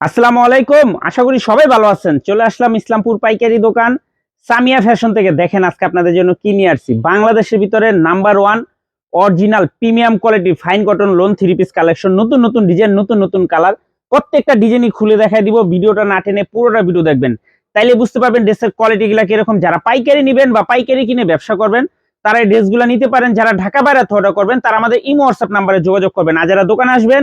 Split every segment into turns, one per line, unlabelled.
আসসালামু আলাইকুম, আশা করি সবাই ভালো আছেন। চলে আসলাম ইসলামপুর পাইকারি দোকান। সামিয়া ফ্যাশন থেকে দেখেন আজকে আপনাদের জন্য কি নিয়ে আসছি। বাংলাদেশের ভিতরে number one, original, premium quality, fine cotton, lawn, three piece collection, নতুন নতুন ডিজাইন, নতুন নতুন কালার। প্রত্যেকটা ডিজাইনই খুলে দেখাই দিব, ভিডিওটা না টেনে পুরোটা ভিডিও দেখবেন। তাইলে বুঝতে পারবেন ড্রেসের কোয়ালিটি গুলা কীরকম। যারা পাইকারি নেবেন বা পাইকারি কিনে ব্যবসা করবেন, তারা এই ড্রেসগুলো নিতে পারেন। যারা ঢাকা বাইরে অর্ডার করবেন, তারা আমাদের ইমো, হোয়াটসঅ্যাপ নাম্বারে যোগাযোগ করবেন। আর যারা দোকানে আসবেন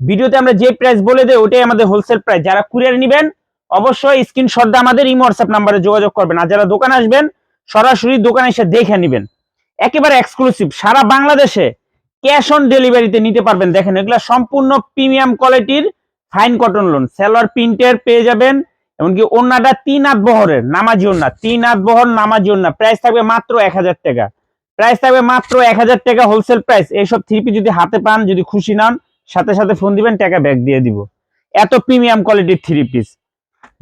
ভিডিওতে আমরা যে প্রাইস বলে দেই, ওটাই আমাদের হোলসেল প্রাইস যারা কুরিয়ার নেবেন, অবশ্যই স্ক্রিনশট আমাদের ইমো হোয়াটসঅ্যাপ নাম্বারে যোগাযোগ করবেন। আর যারা দোকানে আসবেন, সরাসরি দোকানে এসে দেখে নেবেন। একেবারে এক্সক্লুসিভ সারা বাংলাদেশে ক্যাশ অন ডেলিভারিতে নিতে পারবেন। দেখেন, এগুলা সম্পূর্ণ প্রিমিয়াম কোয়ালিটির ফাইন কটন লোন সেলোয়ার প্রিন্টের পেয়ে যাবেন, এমনকি ওন্নাটা তিন আট বহরের, নামাজি ওন্না তিন আট বহর, নামাজি ওন্না প্রাইস থাকবে মাত্র এক হাজার টাকা। প্রাইস থাকবে মাত্র এক হাজার টাকা হোলসেল প্রাইস এইসব থ্রি যদি হাতে পান, যদি খুশি নান সাথে সাথে ফোন দিবেন, টাকা ব্যাগ দিয়ে দিব। এত প্রিমিয়াম কোয়ালিটির থ্রি পিস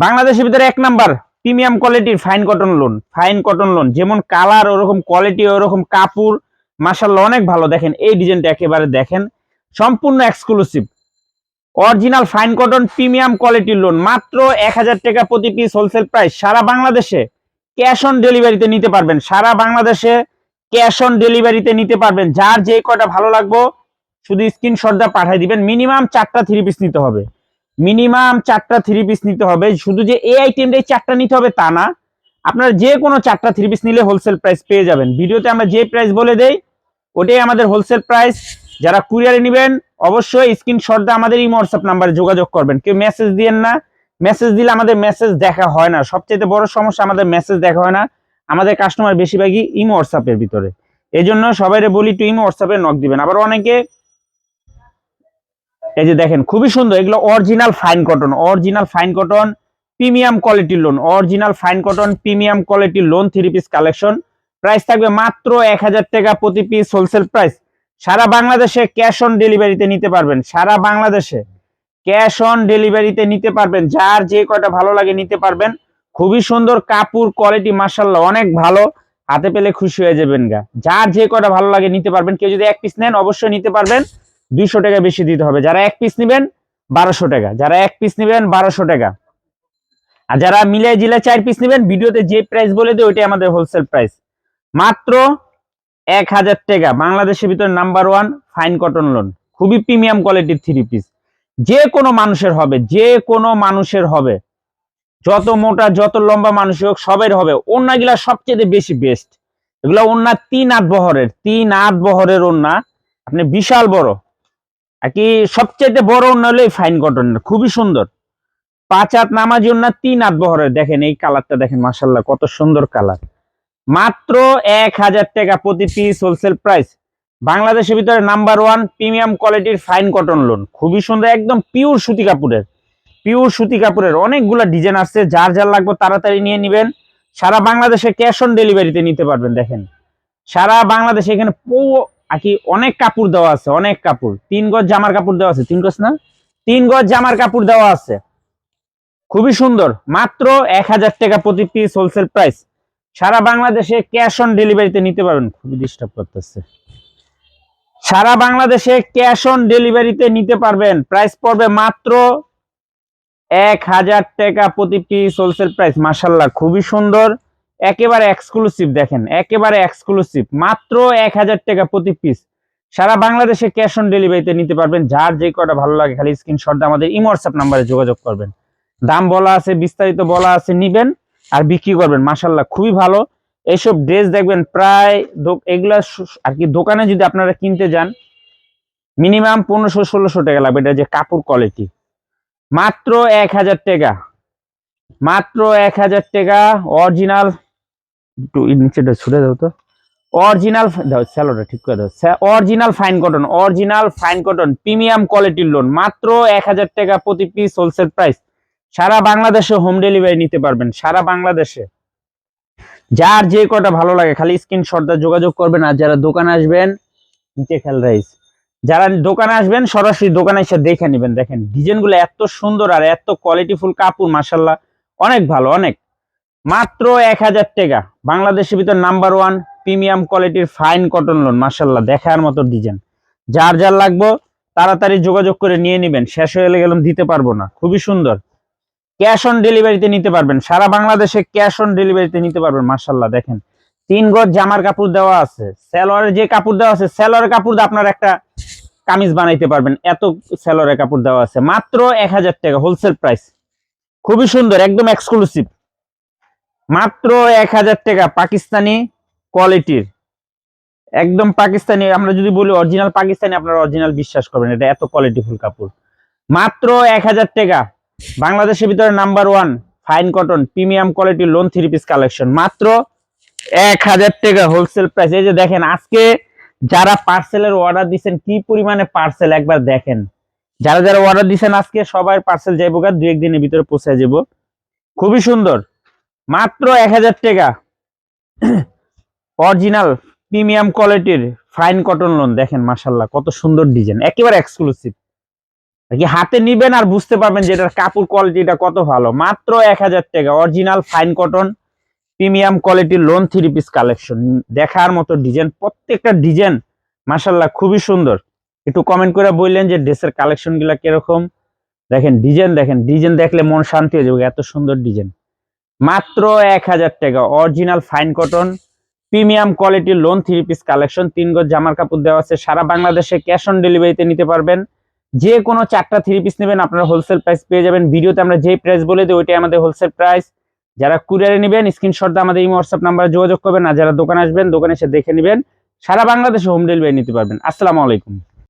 বাংলাদেশের ভিতরে এক নাম্বার প্রিমিয়াম কোয়ালিটির fine cotton lawn fine cotton lawn যেমন কালার ওরকম কোয়ালিটি ওরকম কাপড় মাসাল্লাহ অনেক ভালো। দেখেন, এই ডিজাইনটা একেবারে দেখেন, সম্পূর্ণ exclusive original fine cotton premium কোয়ালিটির লোন মাত্র এক হাজার টাকা প্রতি পিস হোলসেল প্রাইস সারা বাংলাদেশে ক্যাশ অন ডেলিভারিতে নিতে পারবেন। সারা বাংলাদেশে ক্যাশ অন ডেলিভারিতে নিতে পারবেন। যার যে কয়টা ভালো লাগবো শুধু স্ক্রিনশট দিয়ে পাঠিয়ে দিবেন। মিনিমাম চারটা থ্রি পিস নিতে হবে। মিনিমাম চারটা থ্রি পিস নিতে হবে। শুধু যে এই আইটেমটাই চারটা নিতে হবে তা না। আপনার যে কোনো চারটা থ্রি পিস নিলে হোলসেল প্রাইস পেয়ে যাবেন। ভিডিওতে আমরা যে প্রাইস বলে দেই, ওটাই আমাদের হোলসেল প্রাইস যারা কুরিয়ারে নেবেন, অবশ্যই স্ক্রিনশট দিয়ে আমাদের এই হোয়াটসঅ্যাপ নাম্বারে যোগাযোগ করবেন। কেউ মেসেজ দিয়েন না। মেসেজ দিলে আমাদের মেসেজ দেখা হয় না। সবচেয়ে বড় সমস্যা, আমাদের মেসেজ দেখা হয় না। আমাদের কাস্টমার বেশিরভাগই ইমো হোয়াটসঅ্যাপের ভিতরে। এই জন্য বলি টু ইমো হোয়াটসঅ্যাপে নক দিবেন। আবার অনেকে এই যে দেখেন, খুবই সুন্দর। এগুলো original fine cotton original fine cotton premium কোয়ালিটির lawn original fine cotton premium কোয়ালিটির lawn three piece collection price থাকবে মাত্র এক হাজার টাকা প্রতি পিস হোলসেল প্রাইস সারা বাংলাদেশে ক্যাশ অন ডেলিভারিতে নিতে পারবেন, সারা বাংলাদেশে। ক্যাশ অন ডেলিভারিতে নিতে পারবেন, যার যে কয়টা ভালো লাগে নিতে পারবেন। খুবই সুন্দর কাপড় কোয়ালিটি মার্শাল্লাহ অনেক ভালো। হাতে পেলে খুশি হয়ে যাবেন গা। যার যে কয়টা ভালো লাগে নিতে পারবেন, কেউ যদি এক পিস নেন, অবশ্যই নিতে পারবেন। দুইশো টাকা বেশি দিতে হবে। যারা এক পিস নেবেন, বারোশো টাকা। যারা এক পিস নেবেন, বারোশো টাকা। আর যারা মিলে জিলে চার পিস নেবেন, ভিডিওতে যে প্রাইস বলে দেয়, ওইটাই আমাদের হোলসেল প্রাইস মাত্র এক হাজার টাকা। বাংলাদেশের ভিতরে number one fine cotton lawn খুবই প্রিমিয়াম কোয়ালিটির থ্রি পিস যে কোনো মানুষের হবে, যে কোনো মানুষের হবে। যত মোটা, যত লম্বা মানুষ হোক, সবের হবে। ওন্নাগুলা সবচেয়ে বেশি বেস্ট এগুলো ওন্না তিন আট বহরের, তিন আট বহরের ওন্না আপনি বিশাল বড়। আর কি সবচেয়ে বড় ওন্না হলো এই ফাইন কটনের খুবই সুন্দর। পাঁচ হাত নামাজি ওন্না তিন আট বহরের দেখেন এই কালারটা দেখেন মাসাল্লাহ কত সুন্দর কালার মাত্র এক হাজার টাকা প্রতি পিস হোলসেল প্রাইস বাংলাদেশের ভিতরে নাম্বার ওয়ান প্রিমিয়াম কোয়ালিটির ফাইন কটন লোন খুবই সুন্দর, একদম পিওর সুতি কাপড়ের। পিওর সুতি কাপড়ের অনেকগুলো ডিজাইন আসছে, যার যার লাগবে তাড়াতাড়ি নিয়ে নেবেন। সারা বাংলাদেশে ক্যাশ অন ডেলিভারিতে নিতে পারবেন, দেখেন। সারা বাংলাদেশে এখানে পৌ আর কি অনেক কাপড় দেওয়া আছে, অনেক কাপড়। তিন গজ জামার কাপড় দেওয়া আছে, তিন গজ না? তিন গজ জামার কাপড় দেওয়া আছে। খুবই সুন্দর, মাত্র এক হাজার টাকা প্রতি পিস হোলসেল প্রাইস সারা বাংলাদেশে ক্যাশ অন ডেলিভারিতে নিতে পারবেন, খুবই ডিস্টার্ব করতেছে। সারা বাংলাদেশে ক্যাশ অন ডেলিভারিতে নিতে পারবেন প্রাইস পড়বে মাত্র এক হাজার টাকা প্রতি পিস হোলসেল প্রাইস মাসাল্লাহ খুবই সুন্দর। একেবারে এক্সক্লুসিভ দেখেন, একেবারে এক্সক্লুসিভ মাত্র এক হাজার টাকা প্রতি পিস সারা বাংলাদেশে ক্যাশ অন ডেলিভারিতে নিতে পারবেন, যার যে কটা ভালো লাগে খালি স্ক্রিনশট আমাদের ইমো হোয়াটসঅ্যাপ নাম্বারে যোগাযোগ করবেন। দাম বলা আছে, বিস্তারিত বলা আছে, নিবেন আর বিক্রি করবেন মাসাল্লাহ খুবই ভালো। এইসব ড্রেস দেখবেন প্রায় এগুলা আর কি দোকানে যদি আপনারা কিনতে যান মিনিমাম পনেরোশো ষোলোশো টাকা লাগবে, এটা যে কাপড় কোয়ালিটি মাত্র এক হাজার টাকা, মাত্র এক হাজার টাকা অরিজিনাল একটু নিচেটা ছুটে দাও তো। অরিজিনাল দাও স্যালোটা ঠিক করে দাও। Original fine cotton original fine cotton premium কোয়ালিটির লোন মাত্র এক হাজার টাকা প্রতি পিস হোলসেল প্রাইস সারা বাংলাদেশে হোম ডেলিভারি নিতে পারবেন, সারা বাংলাদেশে। যার যে কটা ভালো লাগে, খালি স্ক্রিনশটটা যোগাযোগ করবেন আর যারা দোকানে আসবেন, নিচে খেল রাইস যারা দোকানে আসবেন, সরাসরি দোকানে এসে দেখে নেবেন। দেখেন ডিজাইনগুলো এত সুন্দর আর এত কোয়ালিটিফুল কাপড় মাসাল্লাহ অনেক ভালো, অনেক। মাত্র এক হাজার টাকা। বাংলাদেশের ভিতর নাম্বার ওয়ান প্রিমিয়াম কোয়ালিটির ফাইন কটন লোন মাসাল্লাহ দেখার মতো ডিজাইন যার যার লাগবো, তাড়াতাড়ি যোগাযোগ করে নিয়ে নেবেন, শেষ হয়ে গেলাম, দিতে পারব না। খুবই সুন্দর। ক্যাশ অন ডেলিভারিতে নিতে পারবেন। সারা বাংলাদেশে ক্যাশ অন ডেলিভারিতে নিতে পারবেন মাসাল্লাহ দেখেন। তিন গজ জামার কাপড় দেওয়া আছে। সেলোয়ারের যে কাপড় দেওয়া আছে সেলোয়ারের কাপড় আপনার একটা কামিজ বানাইতে পারবেন। এত সেলোয়ারের কাপড় দেওয়া আছে। মাত্র এক হাজার টাকা হোলসেল প্রাইস খুবই সুন্দর, একদম এক্সক্লুসিভ মাত্র এক হাজার টাকা পাকিস্তানি কোয়ালিটির একদম পাকিস্তানি, আমরা যদি বলি অরিজিনাল পাকিস্তানি, আপনারা অরিজিনাল বিশ্বাস করবেন, এটা এত কোয়ালিটিফুল কাপড়। মাত্র এক হাজার টাকা। বাংলাদেশের ভিতরে number one fine cotton premium কোয়ালিটির লোন থ্রি পিস কালেকশন মাত্র এক হাজার টাকা হোলসেল প্রাইস এই যে দেখেন, আজকে যারা পার্সেলের অর্ডার দিচ্ছেন কি পরিমাণে পার্সেল একবার দেখেন। যারা যারা অর্ডার দিচ্ছেন আজকে সবার পার্সেল যাইবো গা, দুই একদিনের ভিতরে পৌঁছে যাব খুবই সুন্দর। মাত্র এক হাজার টাকা। অরিজিনাল প্রিমিয়াম কোয়ালিটির ফাইন কটন লোন দেখেন মাসাল্লাহ কত সুন্দর ডিজাইন একেবারে এক্সক্লুসিভ কি হাতে নিবেন আর বুঝতে পারবেন যে এটার কাপড় কোয়ালিটিটা কত ভালো। মাত্র এক হাজার টাকা অরিজিনাল ফাইন কটন প্রিমিয়াম কোয়ালিটির লোন থ্রি পিস কালেকশন দেখার মতো ডিজাইন প্রত্যেকটা ডিজাইন মাসাল্লাহ খুবই সুন্দর। একটু কমেন্ট করে বললেন যে ড্রেসের কালেকশনগুলা কীরকম? দেখেন ডিজাইন দেখেন ডিজাইন দেখলে মন শান্তি হয়ে যাবে, এত সুন্দর ডিজাইন মাত্র এক হাজার টাকা। অরিজিনাল ফাইন কটন প্রিমিয়াম কোয়ালিটির লোন থ্রি পিস কালেকশন তিন গজ জামার কাপড় দেওয়া আছে। সারা বাংলাদেশে ক্যাশ অন ডেলিভারিতে নিতে পারবেন। যে কোনো চারটা থ্রি পিস নেবেন, আপনারা হোলসেল প্রাইস পেয়ে যাবেন। ভিডিওতে আমরা যেই প্রাইস বলে দিই, ওইটাই আমাদের হোলসেল প্রাইস যারা কুরিয়ারে নেবেন স্ক্রিনশট দিয়ে আমাদের এই হোয়াটসঅ্যাপ নাম্বারে যোগাযোগ করবেন। আর যারা দোকানে আসবেন, দোকানে এসে দেখে নেবেন। সারা বাংলাদেশে হোম ডেলিভারি নিতে পারবেন। আসসালামু আলাইকুম।